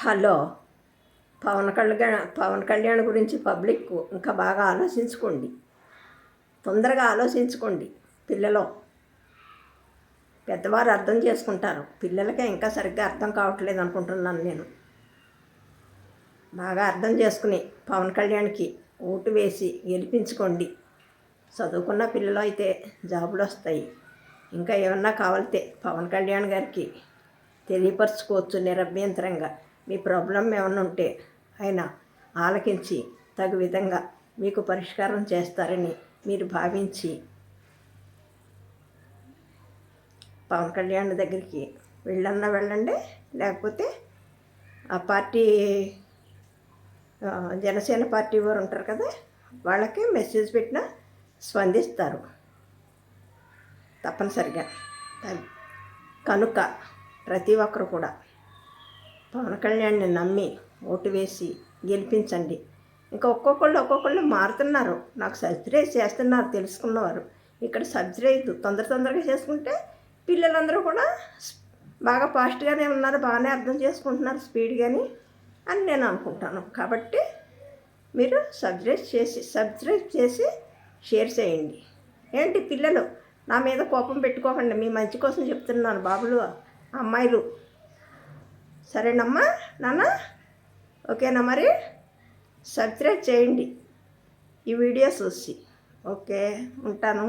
Hello Pawan Kalyan Pawan Kalyan గురించి public ఇంకా బాగా ఆలోచించుకోండి. తొందరగా ఆలోచించుకోండి పిల్లలు. పెద్దవారు అర్థం చేసుకుంటారు. పిల్లలకే ఇంకా సరిగ్గా అర్థం కావట్లేదు అనుకుంటున్నాను నేను. బాగా అర్థం చేసుకుని పవన్ కళ్యాణ్కి ఓటు వేసి గెలిపించుకోండి. చదువుకున్న పిల్లలు అయితే జాబులు వస్తాయి. ఇంకా ఏమన్నా కావాలితే పవన్ కళ్యాణ్ గారికి తెలియపరచుకోవచ్చు నిరభ్యంతరంగా. మీ ప్రాబ్లం ఏమైనా ఉంటే ఆయన ఆలకించి తగు విధంగా మీకు పరిష్కారం చేస్తారని మీరు భావించి పవన్ కళ్యాణ్ దగ్గరికి వెళ్ళన్నా వెళ్ళండి. లేకపోతే ఆ పార్టీ జనసేన పార్టీ వారు ఉంటారు కదా వాళ్ళకి మెసేజ్ పెట్టినా స్పందిస్తారు. తప్పనిసరిగా. కనుక ప్రతి ఒక్కరు కూడా పవన్ కళ్యాణ్ని నమ్మి ఓటు వేసి గెలిపించండి. ఇంకా ఒక్కొక్కళ్ళు ఒక్కొక్కళ్ళు మారుతున్నారు. నాకు సబ్సిడీ చేస్తున్నారు తెలుసుకున్నవారు. ఇక్కడ సబ్సిడీ తొందర తొందరగా చేసుకుంటే పిల్లలందరూ కూడా బాగా ఫాస్ట్గానే ఉన్నారు బాగానే అర్థం చేసుకుంటున్నారు స్పీడ్గాని అని నేను అనుకుంటాను. కాబట్టి మీరు సబ్స్క్రైబ్ చేసి సబ్స్క్రైబ్ చేసి షేర్ చేయండి. ఏంటి పిల్లలు? నా మీద కోపం పెట్టుకోకండి. మీ మంచి కోసం చెప్తున్నాను బాబులు అమ్మాయిలు. సరేనమ్మా నాన్న? ఓకేనా మరి? సబ్స్క్రైబ్ చేయండి. ఈ వీడియో చూసి. ఓకే ఉంటాను.